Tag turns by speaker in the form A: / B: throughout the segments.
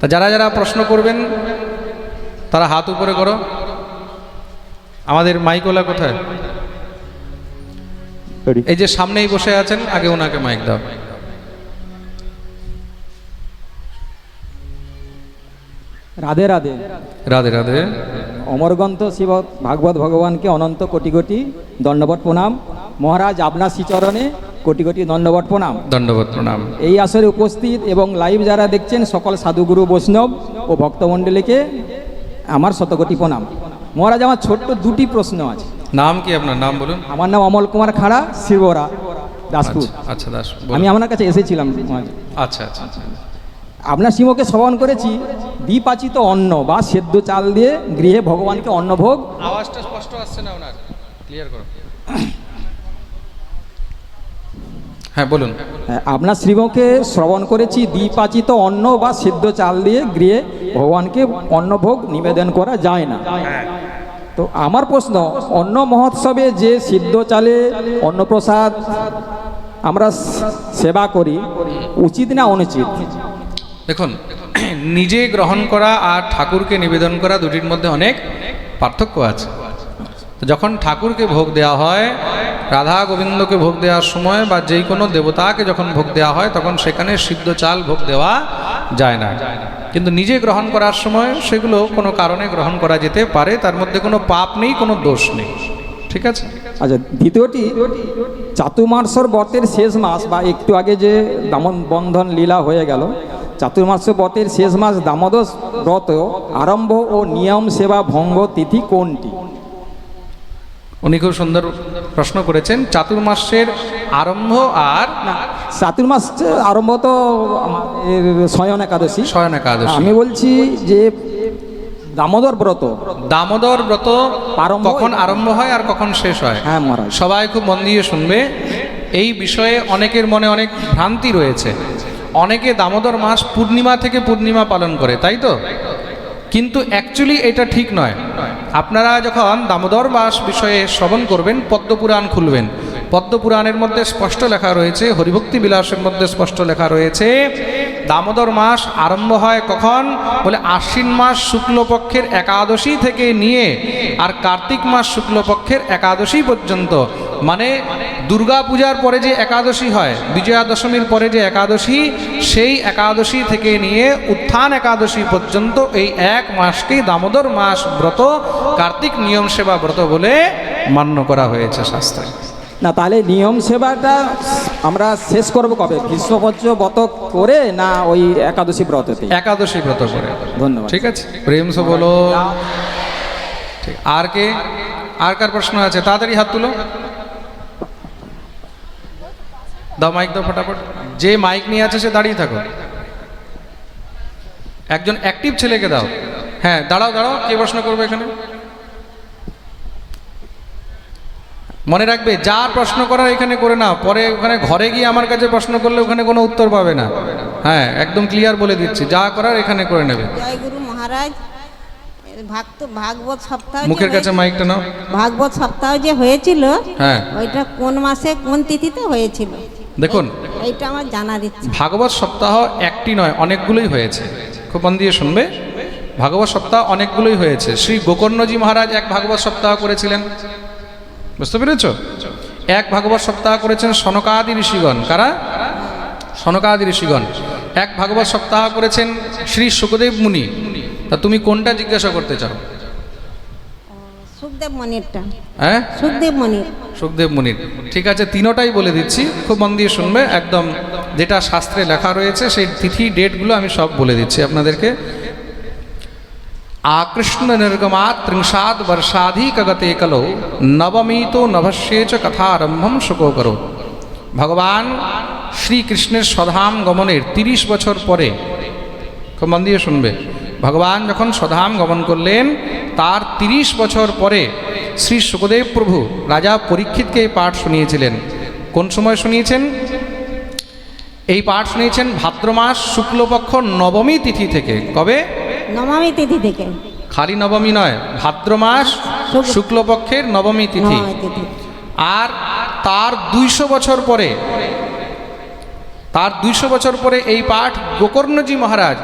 A: তা যারা যারা প্রশ্ন করবেন তারা হাত উপরে করো। আমাদের মাইকওয়ালা কোথায়? এই যে সামনেই বসে আছেন আগে ওনাকে মাইক দাও।
B: রাধে রাধে।
A: রাধে রাধে।
B: অমরগ্রন্থ শিব ভাগবত ভগবানকে অনন্ত কোটি কোটি দণ্ডবট প্রণাম। মহারাজ আপনার শ্রীচরণে কোটি কোটি দণ্ডবট প্রণাম।
A: দণ্ডবোধ প্রণাম।
B: এই আসরে উপস্থিত এবং লাইভ যারা দেখছেন সকল সাধুগুরু বৈষ্ণব ও ভক্তমণ্ডলীকে আমার শতকোটি প্রণাম। মহারাজ আমার ছোট্ট দুটি প্রশ্ন আছে।
A: নাম কি আপনার? নাম বলুন।
B: আমার নাম অমল কুমার খাড়া শিবরা দাসপুর।
A: আচ্ছা, আচ্ছা দাস
B: আমি আপনার কাছে এসেছিলাম
A: আচ্ছা আচ্ছা আচ্ছা।
B: আপনার শ্রীমকে শ্রবণ করেছি দ্বিপাচিত অন্ন বা সেদ্ধ চাল দিয়ে গৃহে ভগবানকে অন্নভোগ।
A: আওয়াজটা স্পষ্ট আসছে না ওনার। ক্লিয়ার করো। হ্যাঁ বলুন।
B: হ্যাঁ, আপনার শ্রীমকে শ্রবণ করেছি দ্বিপাচিত অন্ন বা সিদ্ধ চাল দিয়ে গৃহে ভগবানকে অন্নভোগ নিবেদন করা যায় না। তো আমার প্রশ্ন অন্ন মহোৎসবে যে সিদ্ধ চালে অন্নপ্রসাদ আমরা সেবা করি উচিত না অনুচিত?
A: দেখুন নিজে গ্রহণ করা আর ঠাকুরকে নিবেদন করা দুটির মধ্যে অনেক পার্থক্য আছে। যখন ঠাকুরকে ভোগ দেওয়া হয় রাধা গোবিন্দকে ভোগ দেওয়ার সময় বা যে কোনো দেবতাকে যখন ভোগ দেওয়া হয়, তখন সেখানে সিদ্ধ চাল ভোগ দেওয়া যায় না। কিন্তু নিজে গ্রহণ করার সময় সেগুলো কোনো কারণে গ্রহণ করা যেতে পারে, তার মধ্যে কোনো পাপ নেই, কোনো দোষ নেই। ঠিক আছে?
B: আচ্ছা দ্বিতীয়টি চাতুর্মাসর ব্রতের শেষ মাস বা একটু আগে যে দামন বন্ধন লীলা হয়ে গেল চাতুর্মাস ব্রতের শেষ মাস দামোদর ব্রত আরম্ভ ও নিয়ম সেবা ভঙ্গ তিথি কোনটি?
A: উনি খুব সুন্দর প্রশ্ন করেছেন চাতুর্মাসের আরম্ভ আর
B: চাতুর্মাস আরম্ভ তো শয়ন একাদশী।
A: শয়ন একাদশী।
B: আমি বলছি যে দামোদর ব্রত।
A: দামোদর ব্রত কখন আরম্ভ হয় আর কখন শেষ হয়?
B: হ্যাঁ মহারাজ।
A: সবাই খুব মন দিয়ে শুনবে। এই বিষয়ে অনেকের মনে অনেক ভ্রান্তি রয়েছে। অনেকে দামোদর মাস পূর্ণিমা থেকে পূর্ণিমা পালন করে তাই তো? কিন্তু অ্যাকচুয়ালি এটা ঠিক নয়। আপনারা যখন দামোদর মাস বিষয়ে শ্রবণ করবেন পদ্মপুরাণ খুলবেন। পদ্মপুরাণের মধ্যে স্পষ্ট লেখা রয়েছে, হরিভক্তি বিলাসের মধ্যে স্পষ্ট লেখা রয়েছে, দামোদর মাস আরম্ভ হয় কখন? বলে আশ্বিন মাস শুক্লপক্ষের একাদশী থেকে নিয়ে, আর কার্তিক মাস শুক্লপক্ষের একাদশী পর্যন্ত। মানে দুর্গা পূজার পরে যে একাদশী হয় বিজয়া দশমীর পরে যে একাদশী সেই একাদশী থেকে নিয়ে উত্থান একাদশী পর্যন্ত এই এক মাসকেই দামোদর মাস ব্রত কার্তিক নিয়ম সেবা ব্রত বলে মান্য করা হয়েছে শাস্ত্রে।
B: না তাহলে নিয়ম সেবাটা আমরা শেষ করব কবে? বিশ্বপঞ্চ ব্রত করে না ওই একাদশী ব্রততে
A: একাদশী ব্রত করে।
B: ধন্যবাদ।
A: ঠিক আছে? প্রেম সে বলো। ঠিক। আর কে? আর কার প্রশ্ন আছে? তাড়াতাড়ি হাত তুলো। দাও মাইক দাও ফটাফট। যে মাইক নিয়ে আছে সে দাঁড়িয়ে থাকো। একজন অ্যাক্টিভ ছেলেকে দাও। হ্যাঁ দাঁড়াও দাঁড়াও কে প্রশ্ন করবে এখানে? মনে রাখবে যা প্রশ্ন করার এখানে করে না পরে ওখানে ঘরে গিয়ে আমার কাছে প্রশ্ন করলে ওখানে কোনো উত্তর পাবে না। হ্যাঁ একদম ক্লিয়ার বলে দিচ্ছি। যা করার এখানে করে নেবে।
C: জয় গুরু মহারাজ ভক্ত ভাগবত সপ্তাহ
A: মুখের কাছে মাইকটা নাও।
C: ভাগবত সপ্তাহ যে হয়েছিল
A: হ্যাঁ।
C: ওইটা কোন মাসে কোন তিথিতে হয়েছিল?
A: দেখুন
C: এইটা আমার জানা দিচ্ছে।
A: ভাগবত সপ্তাহ একটি নয় অনেকগুলোই হয়েছে। খুব মন দিয়ে শুনবে। ভাগবত সপ্তাহ অনেকগুলোই হয়েছে। শ্রী গোকর্ণজি মহারাজ এক ভাগবত সপ্তাহ করেছিলেন। বুঝতে পেরেছ? এক ভাগবত সপ্তাহ করেছেন সনকাদি ঋষিগণ। কারা? সনকাদি ঋষিগণ। এক ভাগবত সপ্তাহ করেছেন শ্রী সুখদেব মুনি। তা তুমি কোনটা জিজ্ঞাসা করতে চাও?
C: সুখদেব মনিরটা।
A: হ্যাঁ?
C: সুখদেব মনির।
A: সুখদেব মুনির। ঠিক আছে তিনোটাই বলে দিচ্ছি। খুব মন দিয়ে শুনবে একদম যেটা শাস্ত্রে লেখা রয়েছে সেই তিথি ডেটগুলো আমি সব বলে দিচ্ছি আপনাদেরকে। আকৃষ্ণ নির্গমাত ত্রিংশাদ বর্ষাধিকগতে কলো নবমীতো নভস্যেচ কথারম্ভম শুকো করো ভগবান শ্রীকৃষ্ণের স্বধাম গমনের তিরিশ বছর পরে খুব মন দিয়ে শুনবে ভগবান যখন স্বধাম গমন করলেন তার তিরিশ বছর পরে শ্রী সুখদেব প্রভু রাজা পরীক্ষিতকে এই পাঠ শুনিয়েছিলেন। কোন সময় শুনিয়েছেন? এই পাঠ শুনিয়েছেন ভাদ্র মাস শুক্লপক্ষ নবমী তিথি থেকে। কবে?
C: নবমী তিথি থেকে।
A: খালি নবমী নয় ভাদ্র মাস
C: শুক্ল-
A: শুক্লপক্ষের নবমী তিথি। আর তার দুইশো বছর পরে তার দুইশো বছর পরে এই পাঠ গোকর্ণজি মহারাজ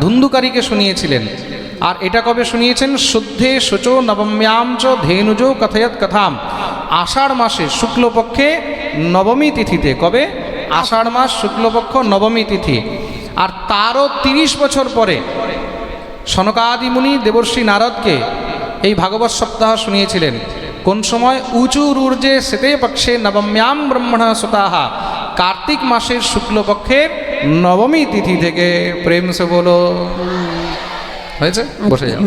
A: ধুন্দুকারীকে শুনিয়েছিলেন। আর এটা কবে শুনিয়েছেন? শুদ্ধে শুচো নবম্যাম চ ধেনুজো কথয়ত কথাম। আষাঢ় মাসে শুক্লপক্ষে নবমী তিথিতে, কবে? আষাঢ় মাস শুক্লপক্ষ নবমী তিথি। আর তারও তিরিশ বছর পরে সনকাদিমুনি দেবর্ষী নারদকে এই ভাগবত সপ্তাহ শুনিয়েছিলেন। কোন সময়? উঁচু রূর্জে সেতে পক্ষে নবম্যাম ব্রহ্মণ সুতাহা। কার্তিক মাসের শুক্লপক্ষের নবমী তিথি থেকে। প্রেম সে বলো। হয়েছে? বসে যাও।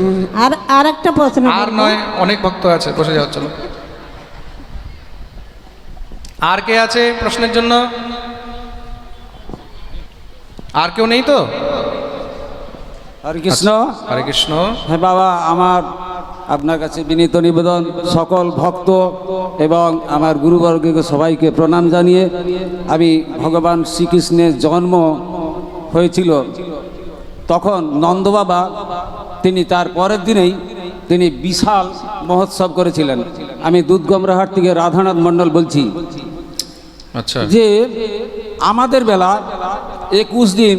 C: আর আর একটা প্রশ্ন
A: আর নয় অনেক ভক্ত আছে বসে যাও চলো। আর কে আছে প্রশ্নের জন্য? আর কেউ নেই তো?
D: হরে কৃষ্ণ।
A: হরে কৃষ্ণ।
D: হ্যাঁ বাবা আমার আপনার কাছে বিনীত নিবেদন। সকল ভক্ত এবং আমার গুরুবর্গকে সবাইকে প্রণাম জানিয়ে আমি ভগবান শ্রীকৃষ্ণের জন্ম হয়েছিল। তখন নন্দ বাবা তিনি তার পরের দিনেই তিনি বিশাল মহোৎসব করেছিলেন। আমি দুধগমরাহাট থেকে রাধানাথ মণ্ডল বলছি
A: আচ্ছা।
D: যে আমাদের বেলা একুশ দিন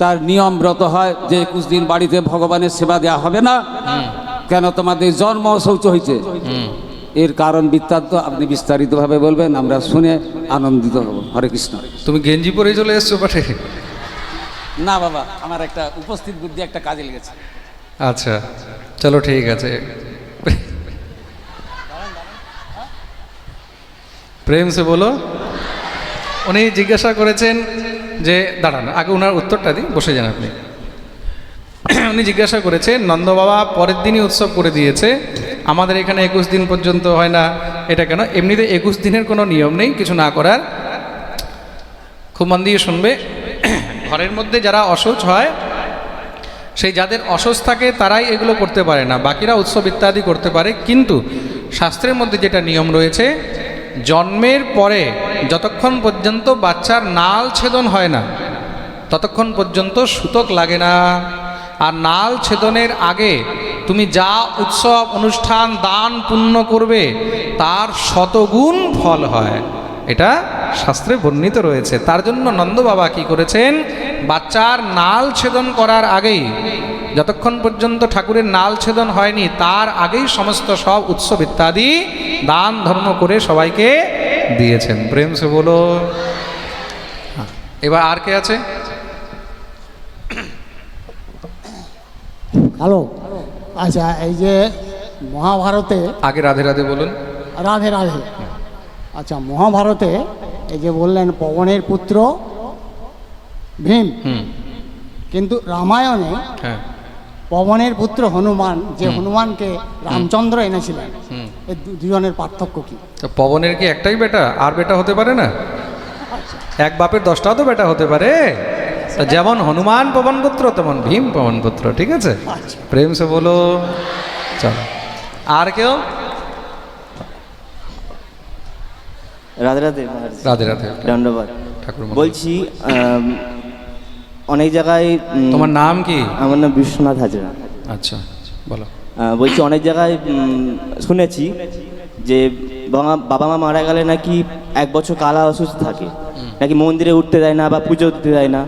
D: তার নিয়ম ব্রত হয় যে একুশ দিন বাড়িতে ভগবানের সেবা দেওয়া হবে না কেন তোমাদের জন্ম শৌচ হয়েছে এর কারণ বৃত্তান্ত আপনি বিস্তারিতভাবে বলবেন আমরা শুনে আনন্দিত হব। হরে কৃষ্ণ।
A: তুমি গেঞ্জি পরে চলে এসছো পাঠে।
D: না বাবা, আমার একটা উপস্থিত বুদ্ধি একটা কাজে লেগেছে।
A: আচ্ছা চলো ঠিক আছে। প্রেম সে বলো। উনি জিজ্ঞাসা করেছেন যে, দাঁড়ান, আগে ওনার উত্তরটা দিই, বসে যান আপনি। উনি জিজ্ঞাসা করেছেন, নন্দ বাবা পরের দিনই উৎসব করে দিয়েছে, আমাদের এখানে একুশ দিন পর্যন্ত হয় না, এটা কেন? এমনিতে একুশ দিনের কোনো নিয়ম নেই, কিছু না করার। খুব মন দিয়ে শুনবে। ঘরের মধ্যে যারা অসুচ হয়, সেই যাদের অসুচ থাকে তারাই এগুলো করতে পারে না। বাকিরা উৎসব ইত্যাদি করতে পারে। কিন্তু শাস্ত্রের মধ্যে যেটা নিয়ম রয়েছে, জন্মের পরে যতক্ষণ পর্যন্ত বাচ্চার নাল ছেদন হয় না, ততক্ষণ পর্যন্ত সুতক লাগে না। আর নাল ছেদনের আগে তুমি যা উৎসব, অনুষ্ঠান, দান, পুণ্য করবে, তার শতগুণ ফল হয়। এটা শাস্ত্রে বর্ণিত রয়েছে তার জন্য নন্দ বাবা কি করেছেন? বাচ্চার নাল ছেদন করার আগেই যতক্ষণ পর্যন্ত ঠাকুরের নাল ছেদন হয়নি তার আগেই সমস্ত সব উৎসব ইত্যাদি দান ধর্ম করে সবাইকে দিয়েছেন। প্রেম সে বলো। এবার আর কে আছে?
E: হ্যালো। আচ্ছা এই যে মহাভারতে
A: আগে রাধে রাধে বলুন।
E: রাধে রাধে। আচ্ছা মহাভারতে এই যে বললেন পবনের পুত্র ভীম।
A: হুম।
E: কিন্তু রামায়ণে
A: হ্যাঁ।
E: পবনের পুত্র হনুমান যে হনুমানকে রামচন্দ্র এনেছিলেন এই দুজনের পার্থক্য কি?
A: তো পবনের কি একটাই বেটা? আর বেটা হতে পারে না? এক বাপের দশটাও তো বেটা হতে পারে। যেমন হনুমান পবন পুত্র তেমন ভীম পবন পুত্র ঠিক আছে? প্রেম সে বলো চলো। আর কেউ?
F: রাধে রাধে
A: রাধে রাধে।
F: ধন্যবাদ।
A: ঠাকুর
F: বলছি অনেক জায়গায়
A: তোমার নাম কি?
F: আমার নাম বিশ্বনাথ হাজরা।
A: আচ্ছা বলো।
F: বলছি অনেক জায়গায় শুনেছি যে বাবা বাবা মা মারা গেলে নাকি এক বছর কালা অসুস্থ থাকে। নাকি মন্দিরে উঠতে দেয় না বা পুজো দিতে দেয় না?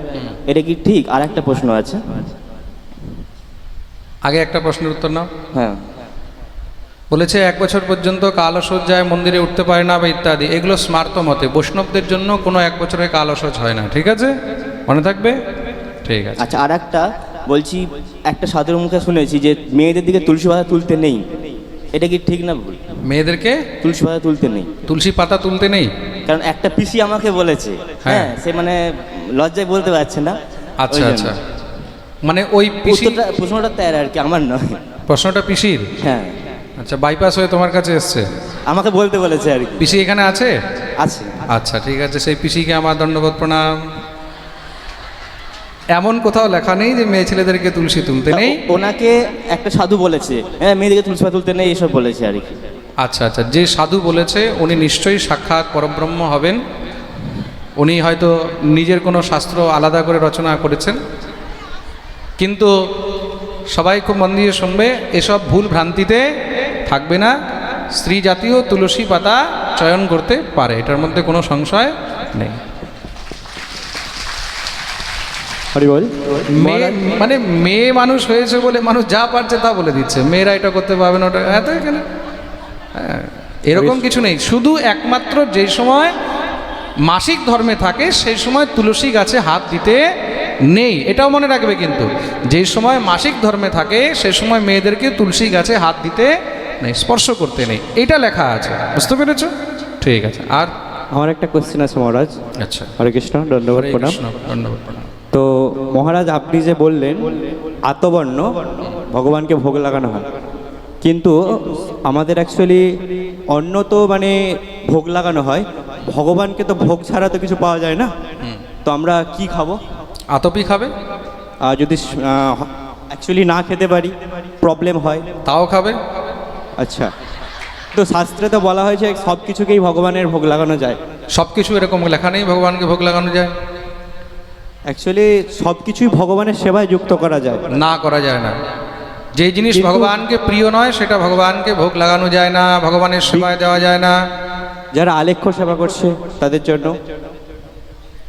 F: এটা কি ঠিক? আর একটা প্রশ্ন আছে।
A: আগে একটা প্রশ্নের উত্তর নাও।
F: হ্যাঁ।
A: বলেছে এক বছর পর্যন্ত কাল অসজ্জায় মন্দিরে উঠতে পারে না বা ইত্যাদি। এগুলো স্মার্ত মতে। বৈষ্ণবদের জন্য কোনো এক বছরে কাল অসহ্য হয় না। ঠিক আছে? মনে থাকবে? ঠিক আছে।
F: আচ্ছা আর একটা বলছি একটা সাধুর মুখে শুনেছি যে মেয়েদের দিকে তুলসী পাতা তুলতে নেই। এটা কি ঠিক না ভুল?
A: মেয়েদেরকে?
F: তুলসী পাতা তুলতে নেই।
A: তুলসী পাতা তুলতে নেই?
F: কারণ একটা পিসি আমাকে বলেছে।
A: হ্যাঁ।
F: হ্যাঁ সে মানে লজ্জায় বলতে পারছে না।
A: আচ্ছা আচ্ছা। মানে ওই
F: উত্তরটা প্রশ্নটা তার আর কি আমার নয়।
A: প্রশ্নটা পিসির?
F: হ্যাঁ।
A: আচ্ছা বাইপাস হয়ে তোমার কাছে এসছে?
F: আমাকে বলতে বলেছে আর কি।
A: পিসি এখানে আছে?
F: আছে।
A: আচ্ছা ঠিক আছে সেই পিসিকে আমার দণ্ডবোধ প্রণাম। এমন কোথাও লেখা নেই যে মেয়ে ছেলেদেরকে তুলসী তুলতে নেই?
F: ওনাকে একটা সাধু বলেছে। হ্যাঁ মেয়েদেরকে তুলসী তুলতে নেই এসব বলেছে আর কি।
A: আচ্ছা আচ্ছা যে সাধু বলেছে উনি নিশ্চয়ই সাক্ষাৎ পরব্রহ্ম হবেন। উনি হয়তো নিজের কোনো শাস্ত্র আলাদা করে রচনা করেছেন। কিন্তু সবাই খুব মন দিয়ে শুনবে এসব ভুল ভ্রান্তিতে থাকবে না স্ত্রী জাতীয় তুলসী পাতা চয়ন করতে পারে। এটার মধ্যে কোনো সংশয় নেই। মানে মেয়ে মানুষ হয়েছে বলে মানুষ যা পারছে তা বলে দিচ্ছে। মেয়েরা এটা করতে পারবে না ওটা এত এখানে হ্যাঁ, এরকম কিছু নেই। শুধু একমাত্র যে সময় মাসিক ধর্মে থাকে সেই সময় তুলসী গাছে হাত দিতে নেই। এটাও মনে রাখবে কিন্তু। যে সময় মাসিক ধর্মে থাকে সে সময় মেয়েদেরকে তুলসী গাছে হাত দিতে নেই স্পর্শ করতে নেই। এটা লেখা আছে। বুঝতে পেরেছ? ঠিক আছে। আর?
F: আমার একটা কোশ্চেন আছে মহারাজ।
A: আচ্ছা।
F: হরে কৃষ্ণ ধন্যবাদ প্রণাম।
A: ধন্যবাদ প্রণাম।
F: তো মহারাজ আপনি যে বললেন আতবর্ণ ভগবানকে ভোগ লাগানো হয়। কিন্তু আমাদের অ্যাকচুয়ালি অন্য তো মানে ভোগ লাগানো হয়। ভগবানকে তো ভোগ ছাড়া তো কিছু পাওয়া যায় না। তো আমরা কি খাব?
A: আতপি খাবে?
F: আর যদি অ্যাকচুয়ালি না খেতে পারি প্রবলেম হয়।
A: তাও খাবে?
F: আচ্ছা। তো শাস্ত্রে তো বলা হয়েছে সব কিছুকেই ভগবানের ভোগ লাগানো যায়।
A: সব কিছু এরকম লেখা নেই ভগবানকে ভোগ লাগানো যায়।
F: অ্যাকচুয়ালি সব কিছুই ভগবানের সেবায় যুক্ত করা যায়।
A: না করা যায় না। যে জিনিস ভগবানকে প্রিয় নয় সেটা ভগবানকে ভোগ লাগানো যায় না ভগবানের সেবায় দেওয়া যায় না।
F: যারা আলেখ্য সেবা করছে তাদের জন্য।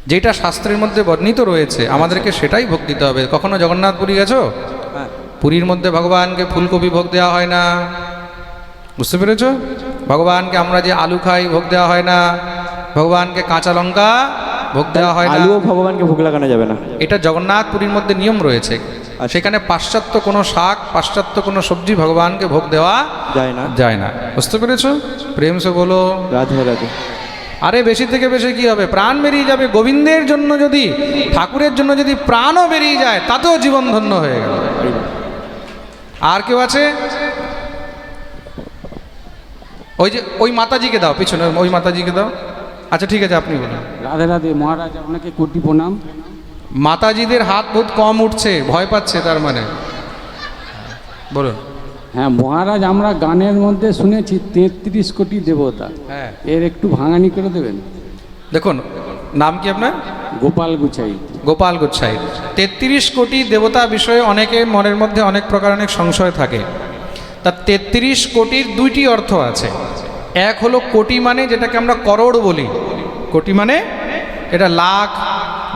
A: যেটা শাস্ত্রের মধ্যে বর্ণিত রয়েছে আমাদেরকে সেটাই ভোগ দিতে হবে। কখনো জগন্নাথ পুরী গেছো?
F: হ্যাঁ।
A: পুরীর মধ্যে ভগবানকে ফুলকপি ভোগ দেওয়া হয় না। বুঝতে পেরেছ? ভগবানকে আমরা যে আলু খাই ভোগ দেওয়া হয় না। ভগবানকে কাঁচা লঙ্কা ভোগ দেওয়া হয় না।
F: আলুও ভগবানকে ভোগ লাগানো যাবে না।
A: এটা জগন্নাথ পুরীর মধ্যে নিয়ম রয়েছে। আর সেখানে পাশ্চাত্য কোনো শাক পাশ্চাত্য কোনো সবজি ভগবানকে ভোগ দেওয়া
F: যায় না।
A: যায় না। বুঝতে পেরেছ? প্রেম সে বলো।
F: রাধে রাধে।
A: আরে বেশি থেকে বেশি কি হবে? প্রাণ বেরিয়ে যাবে। গোবিন্দের জন্য যদি ঠাকুরের জন্য যদি প্রাণও বেরিয়ে যায় তাতেও জীবন ধন্য হয়ে গেল। আর কেউ আছে? ওই যে ওই মাতাজিকে দাও পিছনে ওই মাতাজিকে দাও। আচ্ছা ঠিক আছে আপনি বলুন।
G: রাধে রাধে মহারাজ আপনাকে কোটি প্রণাম।
A: মাতাজিদের হাত বহুত কম উঠছে ভয় পাচ্ছে তার মানে। বলুন।
G: হ্যাঁ মহারাজ আমরা গানের মধ্যে শুনেছি তেত্রিশ কোটি দেবতা।
A: হ্যাঁ।
G: এর একটু ভাঙানি করে দেবেন?
A: দেখুন নাম কি আপনার?
G: গোপাল গুছাই।
A: গোপাল গোচ্ছাই তেত্রিশ কোটি দেবতা বিষয়ে অনেকের মনের মধ্যে অনেক প্রকার অনেক সংশয় থাকে। তা তেত্রিশ কোটির দুইটি অর্থ আছে। এক হলো কোটি মানে যেটাকে আমরা করোড় বলি। কোটি মানে? এটা লাখ,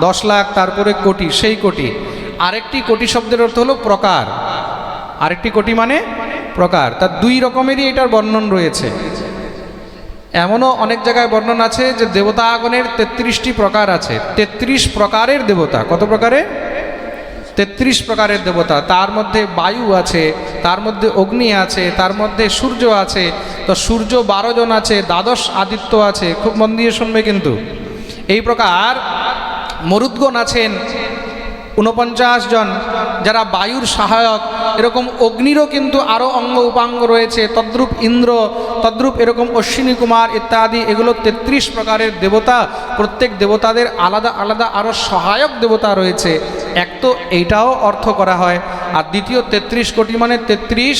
A: দশ লাখ, তারপরে কোটি, সেই কোটি। আরেকটি কোটি শব্দের অর্থ হলো প্রকার। আরেকটি কোটি মানে? প্রকার। তার দুই রকমেরই এটার বর্ণন রয়েছে। এমনও অনেক জায়গায় বর্ণন আছে যে দেবতা আগনের তেত্রিশটি প্রকার আছে। তেত্রিশ প্রকারের দেবতা। কত প্রকারের? তেত্রিশ প্রকারের দেবতা। তার মধ্যে বায়ু আছে, তার মধ্যে অগ্নি আছে, তার মধ্যে সূর্য আছে। তো সূর্য বারো জন আছে, দ্বাদশ আদিত্য আছে। খুব মন দিয়ে শুনবে কিন্তু। এই প্রকার মরুদ্গণ আছেন ঊনপঞ্চাশ জন। যারা বায়ুর সহায়ক। এরকম অগ্নিরও কিন্তু আরও অঙ্গ উপাঙ্গ রয়েছে। তদ্রূপ ইন্দ্র, তদ্রূপ এরকম অশ্বিনী কুমার ইত্যাদি, এগুলো তেত্রিশ প্রকারের দেবতা। প্রত্যেক দেবতাদের আলাদা আলাদা আরও সহায়ক দেবতা রয়েছে। এক তো এইটাও অর্থ করা হয় আর দ্বিতীয় তেত্রিশ কোটি মানে তেত্রিশ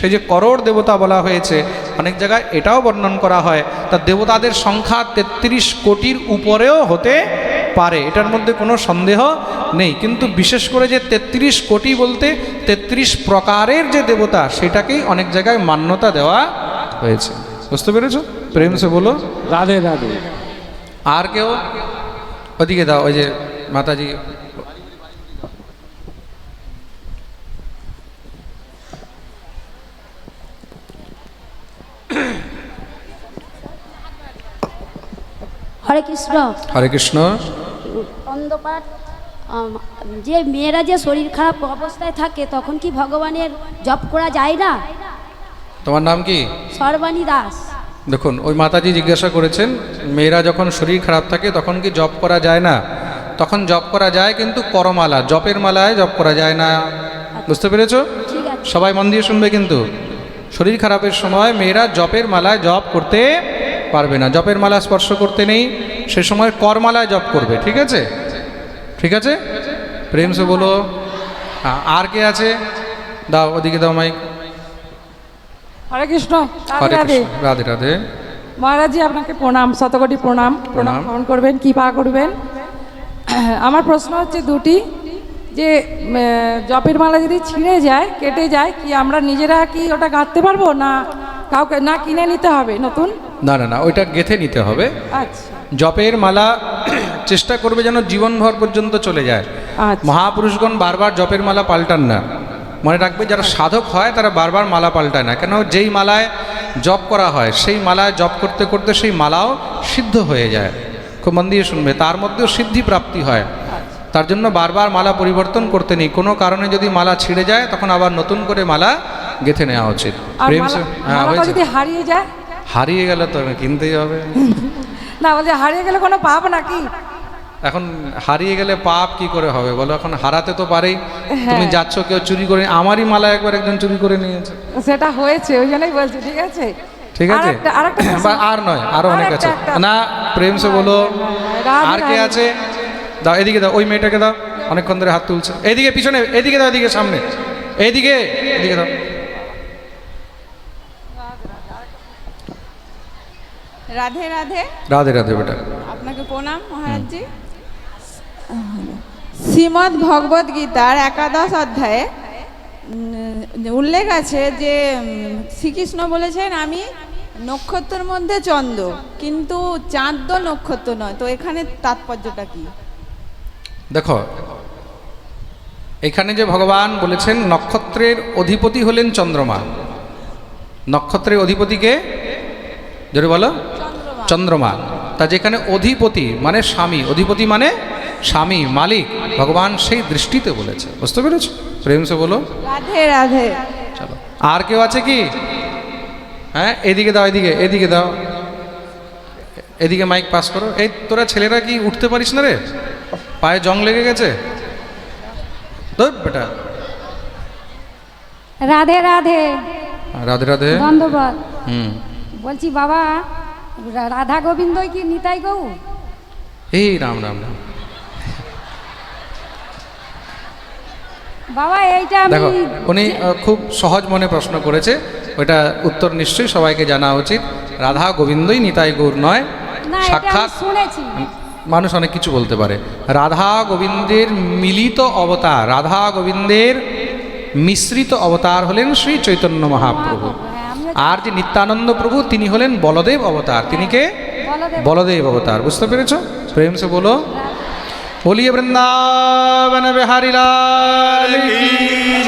A: সেই যে করোড় দেবতা বলা হয়েছে অনেক জায়গায় এটাও বর্ণন করা হয় তা দেবতাদের সংখ্যা তেত্রিশ কোটির উপরেও হতে পারে এটার মধ্যে কোনো সন্দেহ নেই কিন্তু বিশেষ করে যে তেত্রিশ কোটি বলতে তেত্রিশ প্রকারের যে দেবতা সেটাকেই অনেক জায়গায় মান্যতা দেওয়া হয়েছে। বুঝতে পেরেছ? প্রেম সে বলো।
G: রাধে রাধে।
A: আর কেউ? ওদিকে দাও ওই যে মাতাজি
H: হরে কৃষ্ণ।
A: হরে কৃষ্ণ।
H: অন্ধকার যে মেয়েরা যে শরীর খারাপ অবস্থায় থাকে তখন কি ভগবানের জপ করা যায় না?
A: তোমার নাম কি?
H: সর্বাণী দাস।
A: দেখুন ওই মাতাজি জিজ্ঞাসা করেছেন মেয়েরা যখন শরীর খারাপ থাকে তখন কি জব করা যায় না? তখন জব করা যায় কিন্তু করমালা জপের মালায় জব করা যায় না। বুঝতে পেরেছ? সবাই মন দিয়ে শুনবে কিন্তু। শরীর খারাপের সময় মেয়েরা জপের মালায় জপ করতে পারবে না। জপের মালা স্পর্শ করতে নেই। সে সময় করমালায় জপ করবে ঠিক আছে? ঠিক আছে? প্রেম সে বলো আর কে আছে? দাও ওদিকে দাও মাইক
I: হরে কৃষ্ণ
A: হরে
I: রাধে। রাধে
A: কৃষ্ণ রাধে রাধে।
I: মহারাজজি আপনাকে প্রণাম শতকোটি প্রণাম। প্রণাম। গ্রহণ করবেন কৃপা করবেন। আমার প্রশ্ন হচ্ছে দুটি যে জপের মালা যদি ছিঁড়ে যায় কেটে যায় কি আমরা নিজেরা কি ওটা গাঁথতে পারব? না কাউকে না কিনে নিতে হবে নতুন?
A: না না না ওইটা গেথে নিতে হবে।
I: আচ্ছা।
A: জপের মালা চেষ্টা করবে যেন জীবনভর পর্যন্ত চলে যায়।
I: আচ্ছা।
A: মহাপুরুষগণ বারবার জপের মালা পাল্টান না। মনে রাখবে যারা সাধক হয় তারা বারবার মালা পাল্টায় না। কেন? যেই মালায় জপ করা হয় সেই মালায় জপ করতে করতে সেই মালাও সিদ্ধ হয়ে যায়। খুব মন দিয়ে শুনবে তার মধ্যেও সিদ্ধি প্রাপ্তি হয়। তার জন্য বারবার মালা পরিবর্তন করতে নেই। কোনো কারণে যদি মালা ছিঁড়ে যায় তখন আবার নতুন করে মালা গেঁথে নেওয়া উচিত। প্রেম হ্যাঁ
I: হারিয়ে যায়
A: হারিয়ে গেলে তো কিনতেই হবে।
I: না বলছে হারিয়ে গেলে কোনো পাপ নাকি?
A: এখন হারিয়ে গেলে পাপ কি করে হবে? বলো এখন হারাতে তো পারেই তুমি
I: হ্যাঁ।
A: যাচ্ছ কেউ চুরি করে আমারই মালা একবার একজন চুরি করে নিয়েছে।
I: সেটা হয়েছে ওই জন্যই বলছি ঠিক আছে?
A: ঠিক আছে?
I: আরেকটা
A: আর নয় আরও অনেক আছে। না প্রেম সে বলো। আর কে আছে? দাও এদিকে দাও ওই মেয়েটাকে দাও। অনেকক্ষণ ধরে হাত তুলছে। এদিকে পিছনে এদিকে দাও এদিকে সামনে। এইদিকে এদিকে দাও।
C: রাধে রাধে।
A: রাধে রাধে বেটা।
C: আপনাকে প্রণাম মহারাজজি। শ্রীমদ্ ভগবদ গীতার একাদশ অধ্যায়ে উল্লেখ আছে যে শ্রীকৃষ্ণ বলেছেন আমি নক্ষত্রের মধ্যে চন্দ্র কিন্তু চাঁদ তো নক্ষত্র নয়। তো এখানে তাৎপর্যটা কি?
A: দেখো এখানে যে ভগবান বলেছেন নক্ষত্রের অধিপতি হলেন চন্দ্রমা। নক্ষত্রের অধিপতিকে জোরে বলো চন্দ্রমা। তা যেখানে অধিপতি মানে স্বামী অধিপতি মানে স্বামী মালিক ভগবান সেই দৃষ্টিতে বলেছে। বুঝতে পেরেছ? প্রেম সে বলো।
C: রাধে রাধে।
A: চলো। আর কেউ আছে কি? হ্যাঁ এদিকে দাও এদিকে এদিকে দাও। এদিকে মাইক পাস করো। এই তোরা ছেলেরা কি উঠতে পারিস না রে? পায়ে জং লেগে গেছে? ধুর বেটা।
H: রাধে রাধে।
A: রাধে রাধে।
H: ধন্যবাদ।
A: হুম।
H: বলছি বাবা রাধা গোবিন্দই কি নিতাই গৌ
A: এই রাম রাম রাম।
H: বাবা এইটা
A: দেখো উনি খুব সহজ মনে প্রশ্ন করেছে। ওইটা উত্তর নিশ্চয়ই সবাইকে জানা উচিত। রাধা গোবিন্দই নিতাই গৌর নয় সাক্ষাৎ
H: শুনেছি।
A: মানুষ অনেক কিছু বলতে পারে। রাধা গোবিন্দের মিলিত অবতার রাধা গোবিন্দের মিশ্রিত অবতার হলেন শ্রী চৈতন্য মহাপ্রভু। আর যে নিত্যানন্দ প্রভু তিনি হলেন বলদেব অবতার। তিনি কে?
H: বলদেব।
A: বলদেব অবতার। বুঝতে পেরেছ? প্রেম সে বলো। বলিয়ে বৃন্দাবন বিহারী লাল কি